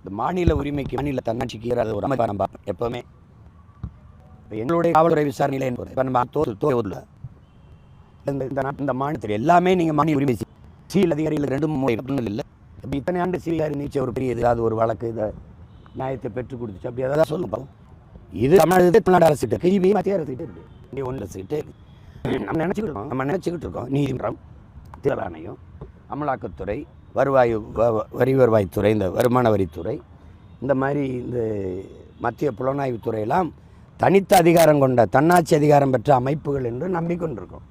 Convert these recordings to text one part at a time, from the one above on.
இந்த மாநில உரிமைக்கு மாநில தன்னாட்சிக்கு ஏறாத ஒரு அமைப்பாக நம்ம எப்போவுமே எங்களுடைய காவல்துறை விசாரணையில் என்பது இப்போ நம்ம தோல் தோல்ல இந்த இந்த நாட்டு இந்த மாநிலத்தில் எல்லாமே நீங்கள் மாநில உரிமை சிவில் அதிகாரிகள் ரெண்டு மூணு அப்படின்னு இல்லை. இப்போ இத்தனை ஆண்டு சிவில் நீச்ச ஒரு பெரிய ஏதாவது ஒரு வழக்கு இதை நியாயத்தை பெற்றுக் கொடுத்துச்சு. அப்படி ஏதாவது சொல்லுங்க பாப்போம். இது தமிழ்நாடு தமிழ்நாடு அரசு கிட்ட கிபி மத்திய அரசு கிட்ட இருக்கு. இங்கே ஒன்று அரசு கிட்ட நம்ம நினச்சிக்கிட்டு இருக்கோம். நம்ம நினச்சிக்கிட்டு இருக்கோம். நீதிமன்றம் தேர்தல் ஆணையம் அமலாக்கத்துறை வருவாய் வரி வருவாய்த்துறை இந்த வருமான வரித்துறை இந்த மாதிரி இந்த மத்திய புலனாய்வுத்துறை துறையெல்லாம் தனித்த அதிகாரம் கொண்ட தன்னாட்சி அதிகாரம் பெற்ற அமைப்புகள் என்று நம்பிக்கொண்டிருக்கோம்.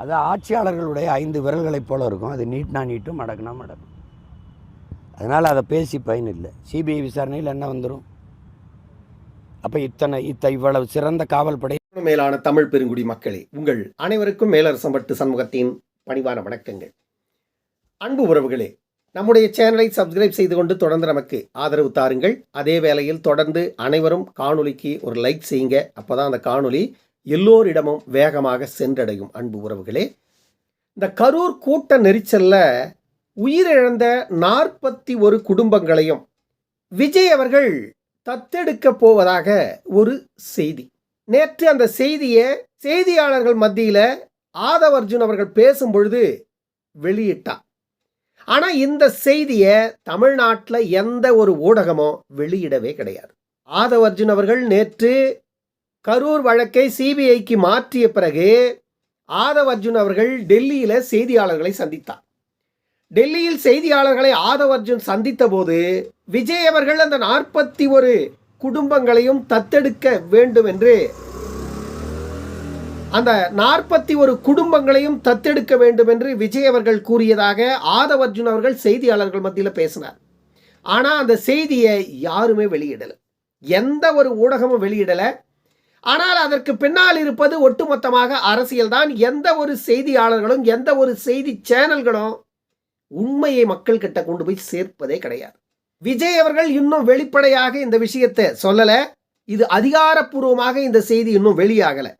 அது ஆட்சியாளர்களுடைய ஐந்து விரல்களைப் போல இருக்கும். அது நீட்னா நீட்டும் மடக்குனா மடக்கும் அதனால் அதை பேசி பயன் இல்லை. சிபிஐ விசாரணையில் என்ன வந்துடும் அப்போ இத்தனை இத்த இவ்வளவு சிறந்த காவல் படை மேலான தமிழ் பெருங்குடி மக்களே உங்கள் அனைவருக்கும் மேலரசம்பட்டு சண்முகத்தின் பணிவான வணக்கங்கள். அன்பு உறவுகளே நம்முடைய சேனலை சப்ஸ்கிரைப் செய்து கொண்டு தொடர்ந்து நமக்கு ஆதரவு தாருங்கள். அதே வேளையில் தொடர்ந்து அனைவரும் காணொலிக்கு ஒரு லைக் செய்யுங்க. அப்பதான் அந்த காணொலி எல்லோரிடமும் வேகமாக சென்றடையும் அன்பு உறவுகளே. இந்த கரூர் கூட்ட நெரிச்சலில் உயிரிழந்த நாற்பத்தி ஒரு குடும்பங்களையும் விஜய் அவர்கள் தத்தெடுக்க போவதாக ஒரு செய்தி. நேற்று அந்த செய்தியை செய்தியாளர்கள் மத்தியில் ஆதவர்ஜுன் அவர்கள் பேசும்பொழுது வெளியிட்டார். ஆனால் இந்த செய்தியை தமிழ்நாட்டில் எந்த ஒரு ஊடகமும் வெளியிடவே கிடையாது. ஆதவ் அர்ஜுன் அவர்கள் நேற்று கரூர் வழக்கை சிபிஐக்கு மாற்றிய பிறகு ஆதவ் அர்ஜுன் அவர்கள் டெல்லியில் செய்தியாளர்களை சந்தித்தார். டெல்லியில் செய்தியாளர்களை ஆதவ் அர்ஜுன் சந்தித்த போது விஜய் அவர்கள் அந்த நாற்பத்தி ஒரு குடும்பங்களையும் தத்தெடுக்க வேண்டும் என்று அந்த நாற்பத்தி ஒரு குடும்பங்களையும் தத்தெடுக்க வேண்டும் என்று விஜய் அவர்கள் கூறியதாக ஆதவ் அர்ஜுன் அவர்கள் செய்தியாளர்கள் மத்தியில் பேசினார். ஆனால் அந்த செய்தியை யாருமே வெளியிடலை. எந்த ஒரு ஊடகமும் வெளியிடலை. ஆனால் அதற்கு பின்னால் இருப்பது ஒட்டுமொத்தமாக அரசியல்தான் எந்த ஒரு செய்தியாளர்களும் எந்த ஒரு செய்தி சேனல்களும் உண்மையை மக்கள் கிட்ட கொண்டு போய் சேர்ப்பதே கிடையாது. விஜய் அவர்கள் இன்னும் வெளிப்படையாக இந்த விஷயத்தை சொல்லலை. இது அதிகாரப்பூர்வமாக இந்த செய்தி இன்னும் வெளியாகலை.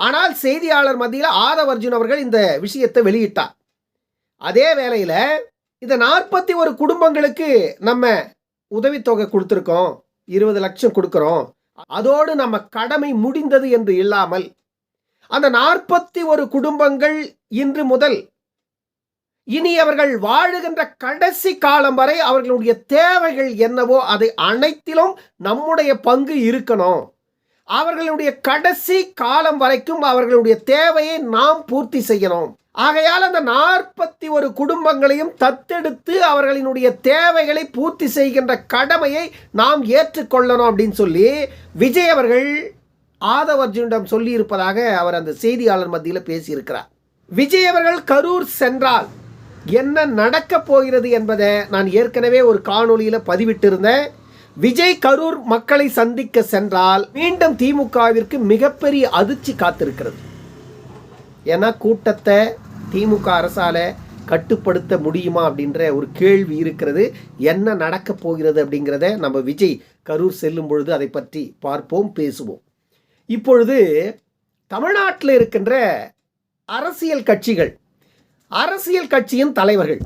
ஆனால் செய்தியாளர் மத்தியில் ஆதவ் அர்ஜுன் அவர்கள் இந்த விஷயத்தை வெளியிட்டார். அதே வேளையில் இந்த நாற்பத்தி ஒரு குடும்பங்களுக்கு நம்ம உதவித்தொகை கொடுத்துருக்கோம். இருபது லட்சம் கொடுக்குறோம். அதோடு நம்ம கடமை முடிந்தது என்று இல்லாமல் அந்த நாற்பத்தி ஒரு குடும்பங்கள் இன்று முதல் இனி அவர்கள் வாழுகின்ற கடைசி காலம் வரை அவர்களுடைய தேவைகள் என்னவோ அதை அனைத்திலும் நம்முடைய பங்கு இருக்கணும். அவர்களுடைய கடைசி காலம் வரைக்கும் அவர்களுடைய தேவையை நாம் பூர்த்தி செய்யணும் ஆகையால் அந்த நாற்பத்தி ஒரு குடும்பங்களையும் தத்தெடுத்து அவர்களினுடைய தேவைகளை பூர்த்தி செய்கின்ற கடமையை நாம் ஏற்றுக்கொள்ளணும் அப்படின்னு சொல்லி விஜய் அவர்கள் ஆதவ் அர்ஜுனிடம் அவர் அந்த செய்தியாளர் மத்தியில் பேசியிருக்கிறார். விஜய் அவர்கள் கரூர் சென்றால் என்ன நடக்கப் போகிறது என்பதை நான் ஏற்கனவே ஒரு காணொலியில் பதிவிட்டிருந்தேன். விஜய் கரூர் மக்களை சந்திக்க சென்றால் மீண்டும் திமுகவிற்கு மிகப்பெரிய அதிர்ச்சி காத்திருக்கிறது. ஏன்னா கூட்டத்தை திமுக அரசால கட்டுப்படுத்த முடியுமா அப்படின்ற ஒரு கேள்வி இருக்கிறது. என்ன நடக்கப் போகிறது அப்படிங்கிறத நம்ம விஜய் கரூர் செல்லும் பொழுது அதை பற்றி பார்ப்போம் பேசுவோம். இப்பொழுது தமிழ்நாட்டில் இருக்கின்ற அரசியல் கட்சிகள் அரசியல் கட்சியின் தலைவர்கள்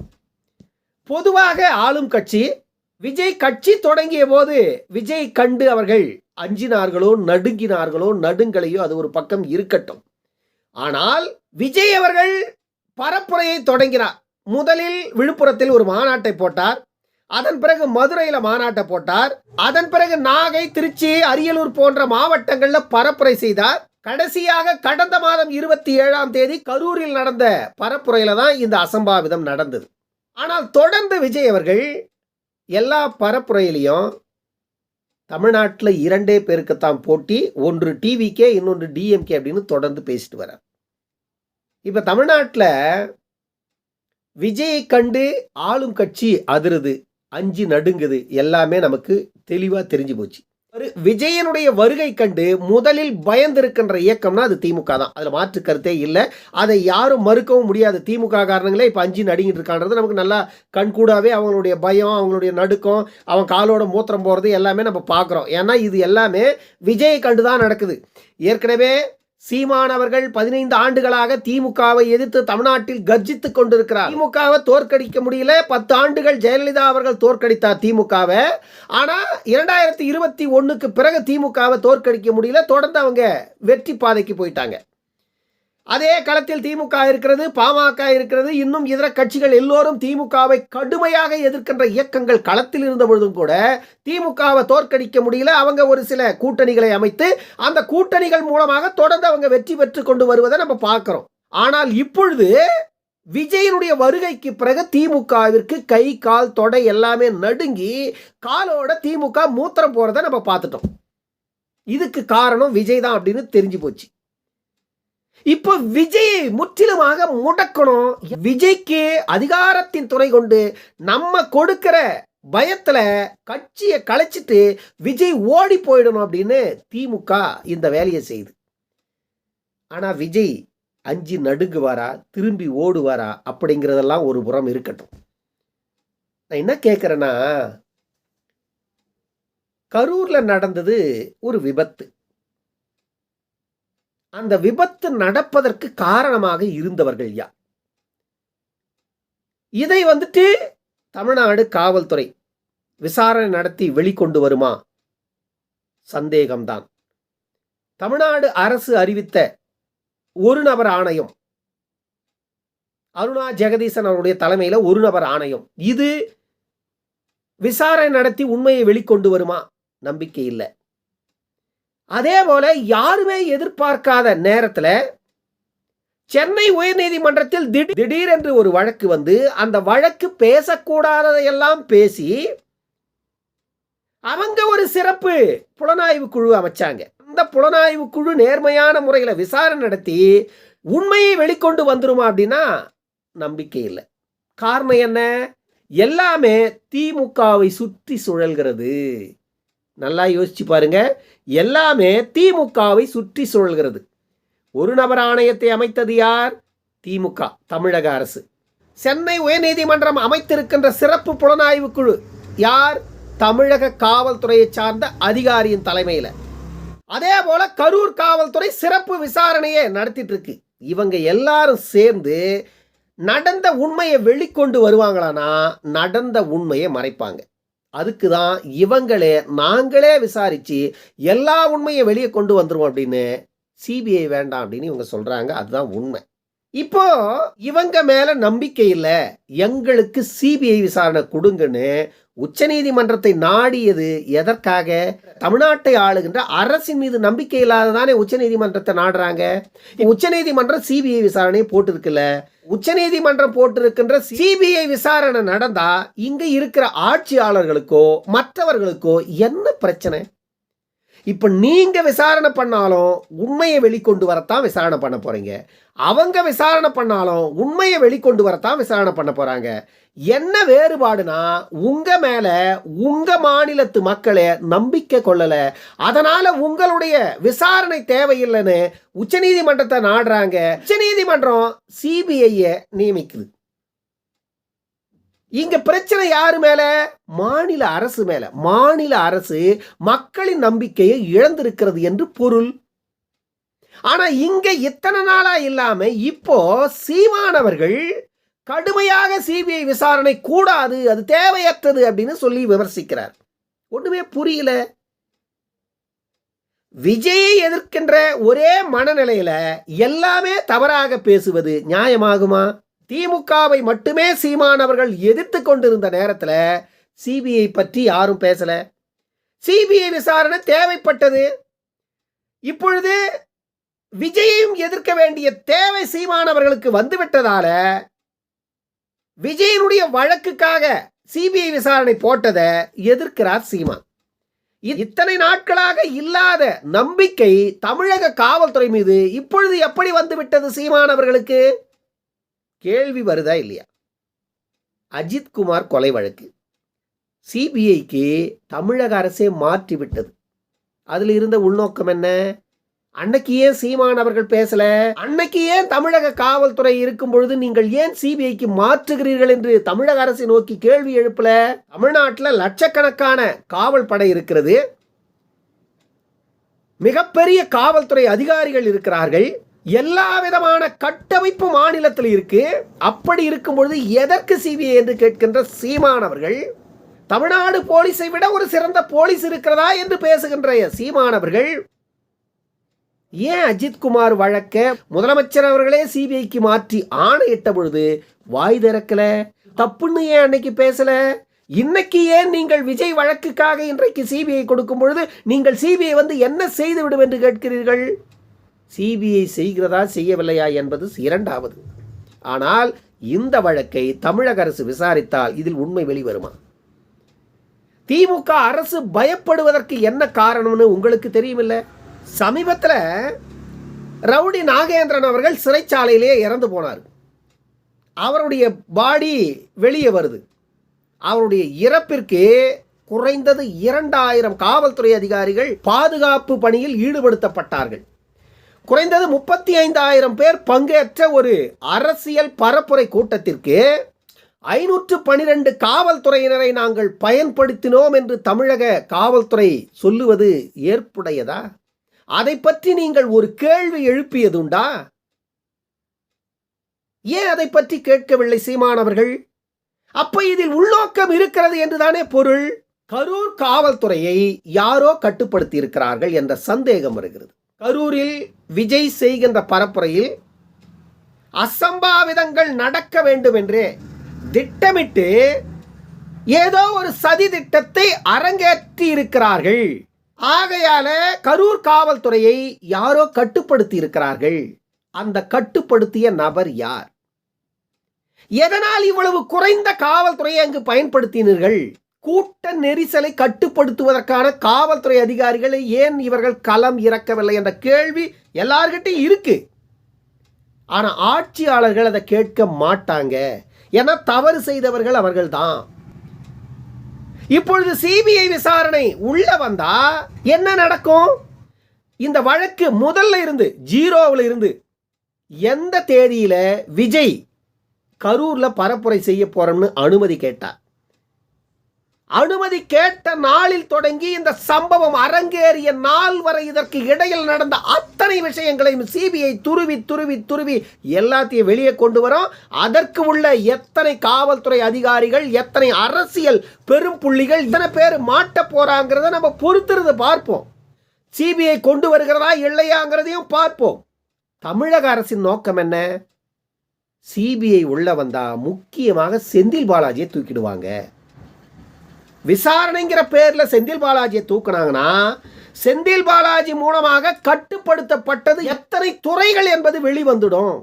பொதுவாக ஆளும் கட்சி விஜய் கட்சி தொடங்கிய போது விஜய் கண்டு அவர்கள் அஞ்சினார்களோ நடுங்கினார்களோ நடுங்களையோ அது ஒரு பக்கம் இருக்கட்டும். ஆனால் விஜய் அவர்கள் பரப்புரையை தொடங்கினார். முதலில் விழுப்புரத்தில் ஒரு மாநாட்டை போட்டார். அதன் பிறகு மதுரையில் மாநாட்டை போட்டார். அதன் பிறகு நாகை திருச்சி அரியலூர் போன்ற மாவட்டங்களில் பரப்புரை செய்தார். கடைசியாக கடந்த மாதம் இருபத்தி ஏழாம் தேதி கரூரில் நடந்த பரப்புரையில் தான் இந்த அசம்பாவிதம் நடந்தது. ஆனால் தொடர்ந்து விஜய் அவர்கள் எல்லா பரப்புரையிலையும் தமிழ்நாட்டில் இரண்டே பேருக்குத்தான் போட்டி ஒன்று டிவிக்கே இன்னொன்று டிஎம்கே அப்படின்னு தொடர்ந்து பேசிட்டு வரார் இப்போ தமிழ்நாட்டில் விஜயை கண்டு ஆளும் கட்சி அதிருது அஞ்சு நடுங்குது எல்லாமே நமக்கு தெளிவாக தெரிஞ்சு போச்சு. விஜயனுடைய வருகை கண்டு முதலில் பயந்திருக்கின்ற இயக்கம்னா அது திமுக தான். அதில் மாற்று கருத்தே இல்லை. அதை யாரும் மறுக்கவும் முடியாது. திமுக காரணங்களே இப்போ அஞ்சு நடுங்கிட்டு இருக்கான்றது நமக்கு நல்லா கண்கூடாவே அவங்களுடைய பயம் அவங்களுடைய நடுக்கம் அவன் காலோட மூத்திரம் போகிறது எல்லாமே நம்ம பார்க்குறோம். ஏன்னா இது எல்லாமே விஜயை கண்டு தான் நடக்குது. ஏற்கனவே சீமான் அவர்கள் பதினைந்து ஆண்டுகளாக திமுகவை எதிர்த்து தமிழ்நாட்டில் கர்ஜித்துக் கொண்டிருக்கிறார். திமுகவை தோற்கடிக்க முடியல. பத்து ஆண்டுகள் ஜெயலலிதா அவர்கள் தோற்கடித்தார் திமுகவை. ஆனா இரண்டாயிரத்தி இருபத்தி ஒன்றுக்கு பிறகு திமுகவை தோற்கடிக்க முடியல. தொடர்ந்து அவங்க வெற்றி பாதைக்கு போயிட்டாங்க. அதே களத்தில் திமுக இருக்கிறது பாமக இருக்கிறது இன்னும் இதர கட்சிகள் எல்லோரும் திமுகவை கடுமையாக எதிர்க்கின்ற இயக்கங்கள் களத்தில் இருந்த பொழுதும் கூட திமுகவை தோற்கடிக்க முடியல. அவங்க ஒரு சில கூட்டணிகளை அமைத்து அந்த கூட்டணிகள் மூலமாக தொடர்ந்து அவங்க வெற்றி பெற்று கொண்டு வருவதை நம்ம பார்க்கிறோம். ஆனால் இப்பொழுது விஜயனுடைய வருகைக்கு பிறகு திமுகவிற்கு கை கால் தொடை எல்லாமே நடுங்கி காலோட திமுக மூத்திரம் போறதை நம்ம பார்த்துட்டோம். இதுக்கு காரணம் விஜய் தான் அப்படின்னு தெரிஞ்சு போச்சு. இப்போ விஜயை முற்றிலுமாக முடக்கணும். விஜய்க்கு அதிகாரத்தின் துணை கொண்டு நம்ம கொடுக்கிற பயத்துல கட்சியை கலைச்சிட்டு விஜய் ஓடி போயிடணும் அப்படின்னு திமுக இந்த வேலையை செய்யுது. ஆனா விஜய் அஞ்சு நடுங்குவாரா திரும்பி ஓடுவாரா அப்படிங்கிறதெல்லாம் ஒரு புறம் இருக்கட்டும். நான் என்ன கேட்குறேன்னா கரூரில் நடந்தது ஒரு விபத்து. அந்த விபத்து நடப்பதற்கு காரணமாக இருந்தவர்கள் யார்? இதை வந்துட்டு தமிழ்நாடு காவல்துறை விசாரணை நடத்தி வெளிக்கொண்டு வருமா? சந்தேகம்தான். தமிழ்நாடு அரசு அறிவித்த ஒரு நபர் ஆணையம் அருணா ஜெகதீசன் அவருடைய தலைமையில் ஒரு நபர் ஆணையம். இது விசாரணை நடத்தி உண்மையை வெளிக்கொண்டு வருமா? நம்பிக்கை இல்லை. அதே போல யாருமே எதிர்பார்க்காத நேரத்தில் சென்னை உயர்நீதிமன்றத்தில் திடீர் திடீரென்று ஒரு வழக்கு வந்து அந்த வழக்கு பேசக்கூடாததையெல்லாம் பேசி அவங்க ஒரு சிறப்பு புலனாய்வு குழு அமைச்சாங்க. அந்த புலனாய்வு குழு நேர்மையான முறையில் விசாரணை நடத்தி உண்மையை வெளிக்கொண்டு வந்துருமா அப்படின்னா நம்பிக்கை இல்லை. காரணம் என்ன? எல்லாமே திமுகவை சுற்றி சுழல்கிறது. நல்லா யோசிச்சு பாருங்கள் எல்லாமே திமுகவை சுற்றி சுழல்கிறது. ஒரு நபர் ஆணையத்தை அமைத்தது யார்? திமுக தமிழக அரசு. சென்னை உயர்நீதிமன்றம் அமைத்திருக்கின்ற சிறப்பு புலனாய்வு குழு யார்? தமிழக காவல்துறையை சார்ந்த அதிகாரியின் தலைமையில். அதே போல கரூர் காவல்துறை சிறப்பு விசாரணையை நடத்திட்டு இருக்கு இவங்க எல்லாரும் சேர்ந்து நடந்த உண்மையை வெளிக்கொண்டு வருவாங்களானா நடந்த உண்மையை மறைப்பாங்க. அதுக்கு தான் இவங்களே நாங்களே விசாரித்து எல்லா உண்மையை வெளியே கொண்டு வந்துருவோம் அப்படின்னு சிபிஐ வேண்டாம் அப்படின்னு இவங்க சொல்கிறாங்க அதுதான் உண்மை. இப்போ இவங்க மேல நம்பிக்கை இல்லை. எங்களுக்கு சிபிஐ விசாரணை கொடுங்கன்னு உச்சநீதிமன்றத்தை நாடியது எதற்காக? தமிழ்நாட்டை ஆளுகின்ற அரசின் மீது நம்பிக்கை இல்லாததானே உச்சநீதிமன்றத்தை நாடுறாங்க. உச்சநீதிமன்றம் சிபிஐ விசாரணையை போட்டிருக்குல்ல. உச்சநீதிமன்றம் போட்டிருக்கின்ற சிபிஐ விசாரணை நடந்தா இங்க இருக்கிற ஆட்சியாளர்களுக்கோ மற்றவர்களுக்கோ என்ன பிரச்சனை? இப்போ நீங்கள் விசாரணை பண்ணாலும் உண்மையை வெளிக்கொண்டு வரத்தான் விசாரணை பண்ண போகிறீங்க அவங்க விசாரணை பண்ணாலும் உண்மையை வெளிக்கொண்டு வரத்தான் விசாரணை பண்ண போகிறாங்க என்ன வேறுபாடுனா உங்கள் மேலே உங்கள் மாநிலத்து மக்களை நம்பிக்கை கொள்ளலை. அதனால் உங்களுடைய விசாரணை தேவையில்லைன்னு உச்சநீதிமன்றத்தை நாடுறாங்க. உச்சநீதிமன்றம் சிபிஐயை நியமிக்குது. இங்க பிரச்சனை யாரு மேல? மாநில அரசு மேல. மாநில அரசு மக்களின் நம்பிக்கையை இழந்திருக்கிறது என்று பொருள். ஆனா இங்க இத்தனை நாளா இல்லாம இப்போ சீமானவர்கள் கடுமையாக சிபிஐ விசாரணை கூடாது அது தேவையற்றது அப்படின்னு சொல்லி விமர்சிக்கிறார். ஒண்ணுமே புரியல. விஜயை எதிர்க்கின்ற ஒரே மனநிலையில எல்லாமே தவறாக பேசுவது நியாயமாகுமா? திமுகவை மட்டுமே சீமானவர்கள் எதிர்த்து கொண்டிருந்த நேரத்தில் சிபிஐ பற்றி யாரும் பேசலை. சிபிஐ விசாரணை தேவைப்பட்டது. இப்பொழுது விஜயையும் எதிர்க்க வேண்டிய தேவை சீமானவர்களுக்கு வந்துவிட்டதால விஜயனுடைய வழக்குக்காக சிபிஐ விசாரணை போட்டதை எதிர்க்கிறார் சீமான். இத்தனை நாட்களாக இல்லாத நம்பிக்கை தமிழக காவல்துறை மீது இப்பொழுது எப்படி வந்துவிட்டது சீமானவர்களுக்கு கேள்வி வருதா இல்லையா? அஜித் குமார் கொலை வழக்கு. சிபிஐக்கு தமிழக அரசே மாற்றி விட்டது. அதில் இருந்த உள்நோக்கம் என்ன? அன்னைக்கு ஏன் சீமான் அவர்கள் பேசல? அன்னைக்கு ஏன் தமிழக காவல்துறை இருக்கும் பொழுது நீங்கள் ஏன் சிபிஐக்கு மாற்றுகிறீர்கள் என்று தமிழக அரசை நோக்கி கேள்வி எழுப்பல? தமிழ்நாட்டில் லட்சக்கணக்கான காவல் படை இருக்கிறது. மிகப்பெரிய காவல்துறை அதிகாரிகள் இருக்கிறார்கள். எல்லா விதமான கட்டமைப்பு மாநிலத்தில் இருக்கு. அப்படி இருக்கும் பொழுது எதற்கு சிபிஐ என்று கேட்கின்ற சீமானவர்கள் தமிழ்நாடு போலீஸை விட ஒரு சிறந்த போலீஸ் இருக்கிறதா? என்று பேசுகின்ற சீமானவர்கள் ஏன் அஜித்குமார் வழக்க முதலமைச்சர் அவர்களே சிபிஐக்கு மாற்றி ஆணையிட்ட பொழுது வாய் திறக்கல? தப்புன்னு ஏன் அன்னைக்கு பேசல? இன்னைக்கு ஏன் நீங்கள் விஜய் வழக்குக்காக இன்றைக்கு சிபிஐ கொடுக்கும் பொழுது நீங்கள் சிபிஐ வந்து என்ன செய்து விடும் என்று கேட்கிறீர்கள்? சிபிஐ செய்கிறதா செய்யவில்லையா என்பது இரண்டாவது. ஆனால் இந்த வழக்கை தமிழக அரசு விசாரித்தால் இதில் உண்மை வெளிவருமா? திமுக அரசு பயப்படுவதற்கு என்ன காரணம்னு உங்களுக்கு தெரியுமில்ல? சமீபத்தில் ரவுடி நாகேந்திரன் அவர்கள் சிறைச்சாலையிலேயே இறந்து போனார். அவருடைய பாடி வெளியே வருது. அவருடைய இறப்பிற்கு குறைந்தது இரண்டாயிரம் காவல்துறை அதிகாரிகள் பாதுகாப்பு பணியில் ஈடுபடுத்தப்பட்டார்கள். குறைந்தது முப்பத்தி ஐந்தாயிரம் பேர் பங்கேற்ற ஒரு அரசியல் பரப்புரை கூட்டத்திற்கு ஐநூற்று பனிரெண்டு காவல்துறையினரை நாங்கள் பயன்படுத்தினோம் என்று தமிழக காவல்துறை சொல்லுவது ஏற்புடையதா? அதை பற்றி நீங்கள் ஒரு கேள்வி எழுப்பியதுண்டா? ஏன் அதை பற்றி கேட்கவில்லை சீமானவர்கள் அப்ப இதில் உள்நோக்கம் இருக்கிறது என்றுதானே பொருள்? கரூர் காவல்துறையை யாரோ கட்டுப்படுத்தி இருக்கிறார்கள் என்ற சந்தேகம் வருகிறது. கரூரில் விஜய் செய்கின்ற பரப்புரையில் அசம்பாவிதங்கள் நடக்க வேண்டும் என்றே திட்டமிட்டு ஏதோ ஒரு சதி திட்டத்தை அரங்கேற்றி இருக்கிறார்கள். ஆகையால கரூர் காவல்துறையை யாரோ கட்டுப்படுத்தி இருக்கிறார்கள். அந்த கட்டுப்படுத்திய நபர் யார்? எதனால் இவ்வளவு குறைந்த காவல்துறையை அங்கு பயன்படுத்தினீர்கள்? கூட்ட நெரிசலை கட்டுப்படுத்துவதற்கான காவல்துறை அதிகாரிகளை ஏன் இவர்கள் களம் இறக்கவில்லை என்ற கேள்வி எல்லார்கிட்டையும் இருக்கு. ஆனால் ஆட்சியாளர்கள் அதை கேட்க மாட்டாங்க. ஏன்னா தவறு செய்தவர்கள் அவர்கள் தான் இப்பொழுது சிபிஐ விசாரணை உள்ள வந்தா என்ன நடக்கும்? இந்த வழக்கு முதல்ல இருந்து ஜீரோவில் இருந்து எந்த தேதியில விஜய் கரூர்ல பரப்புரை செய்ய போறோம்னு அனுமதி கேட்டார் அனுமதி கேட்ட நாளில் தொடங்கி இந்த சம்பவம் அரங்கேறிய நாள் வரை இதற்கு இடையில் நடந்த அத்தனை விஷயங்களையும் சிபிஐ துருவி துருவி துருவி எல்லாத்தையும் வெளியே கொண்டு வரோம். அதற்கு உள்ள எத்தனை காவல்துறை அதிகாரிகள் எத்தனை அரசியல் பெரும் புள்ளிகள் இத்தனை பேர் மாட்ட போறாங்கிறத நம்ம பொறுத்துறது பார்ப்போம். சிபிஐ கொண்டு வருகிறதா இல்லையாங்கிறதையும் பார்ப்போம். தமிழக அரசின் நோக்கம் என்ன? சிபிஐ உள்ள வந்தா முக்கியமாக செந்தில் பாலாஜியை தூக்கிடுவாங்க. விசாரணைங்கிற பேரில் செந்தில் பாலாஜியை தூக்குனாங்கன்னா செந்தில் பாலாஜி மூலமாக கட்டுப்படுத்தப்பட்டது எத்தனை துறைகள் என்பது வெளிவந்துடும்.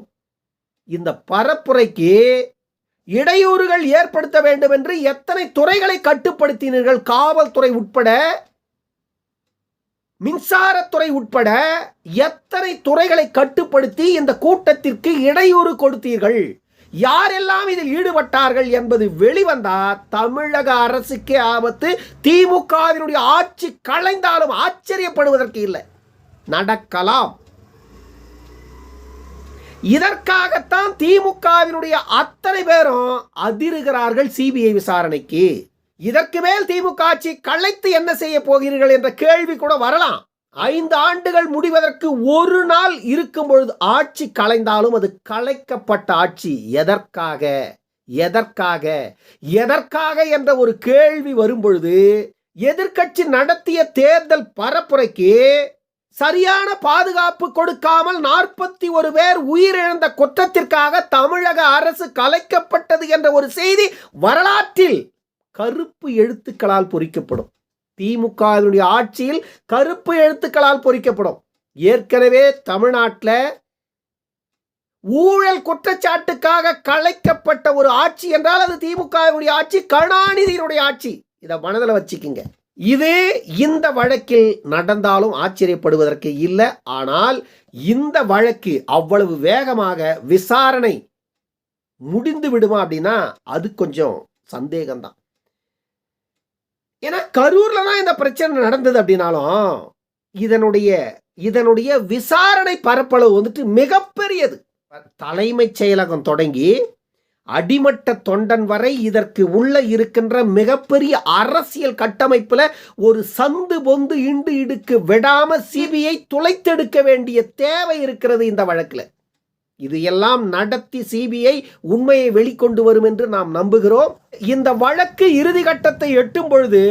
இந்த பரப்புரைக்கு இடையூறுகள் ஏற்படுத்த வேண்டும் என்று எத்தனை துறைகளை கட்டுப்படுத்தினீர்கள்? காவல்துறை உட்பட மின்சாரத்துறை உட்பட எத்தனை துறைகளை கட்டுப்படுத்தி இந்த கூட்டத்திற்கு இடையூறு கொடுத்தீர்கள்? யாரெல்லாம் இதில் ஈடுபட்டார்கள் என்பது வெளிவந்தால் தமிழக அரசுக்கே ஆபத்து. திமுகவினுடைய ஆட்சி கலைந்தாலும் ஆச்சரியப்படுவதற்கு இல்லை. நடக்கலாம். இதற்காகத்தான் திமுகவினுடைய அத்தனை பேரும் அதிருகிறார்கள் சிபிஐ விசாரணைக்கு. இதற்கு மேல் திமுக ஆட்சி கலைத்து என்ன செய்ய போகிறீர்கள் என்ற கேள்வி கூட வரலாம். ஐந்து ஆண்டுகள் முடிவதற்கு ஒரு நாள் இருக்கும் பொழுது ஆட்சி கலைந்தாலும் அது கலைக்கப்பட்ட ஆட்சி. எதற்காக? எதற்காக? எதற்காக என்ற ஒரு கேள்வி வரும் பொழுது எதிர்க்கட்சி நடத்திய தேர்தல் பரப்புரைக்கு சரியான பாதுகாப்பு கொடுக்காமல் நாற்பத்தி ஒரு பேர் உயிரிழந்த குற்றத்திற்காக தமிழக அரசு கலைக்கப்பட்டது என்ற ஒரு செய்தி வரலாற்றில் கருப்பு எழுத்துக்களால் பொறிக்கப்படும். திமுகவினுடைய ஆட்சியில் கருப்பு எழுத்துக்களால் பொறிக்கப்படும். ஏற்கனவே தமிழ்நாட்டில் ஊழல் குற்றச்சாட்டுக்காக கலைக்கப்பட்ட ஒரு ஆட்சி என்றால் அது திமுகவினுடைய ஆட்சி கருணாநிதியினுடைய ஆட்சி. இதை மனதில் வச்சுக்கிங்க. இது இந்த வழக்கில் நடந்தாலும் ஆச்சரியப்படுவதற்கு இல்லை. ஆனால் இந்த வழக்கு அவ்வளவு வேகமாக விசாரணை முடிந்து விடுமா அப்படின்னா அது கொஞ்சம் சந்தேகம்தான். ஏன்னா கரூர்ல தான் இந்த பிரச்சனை நடந்தது அப்படின்னாலும் இதனுடைய இதனுடைய விசாரணை பரப்பளவு வந்துட்டு மிகப்பெரியது. தலைமைச் செயலகம் தொடங்கி அடிமட்ட தொண்டன் வரை இதற்கு உள்ள இருக்கின்ற மிகப்பெரிய அரசியல் கட்டமைப்பில் ஒரு சந்து பொந்து இண்டு இடுக்கு விடாம சிபிஐ துளைத்தெடுக்க வேண்டிய தேவை இருக்கிறது இந்த வழக்கில். இது எல்லாம் நடத்தி சிபிஐ உண்மையை வெளிக்கொண்டு வரும் என்று நாம் நம்புகிறோம். இந்த வழக்கு இறுதி கட்டத்தை எட்டும் பொழுது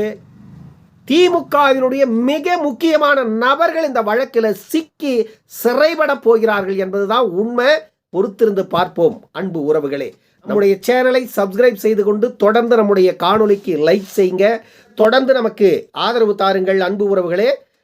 திமுகவினுடைய மிக முக்கியமான நபர்கள் இந்த வழக்கில் சிக்கி சிறைபட போகிறார்கள் என்பதுதான் உண்மை. பொறுத்திருந்து பார்ப்போம் அன்பு உறவுகளே. நம்முடைய சேனலை சப்ஸ்கிரைப் செய்து கொண்டு தொடர்ந்து நம்முடைய காணொளிக்கு லைக் செய்யுங்க. தொடர்ந்து நமக்கு ஆதரவு தாருங்கள் அன்பு உறவுகளே.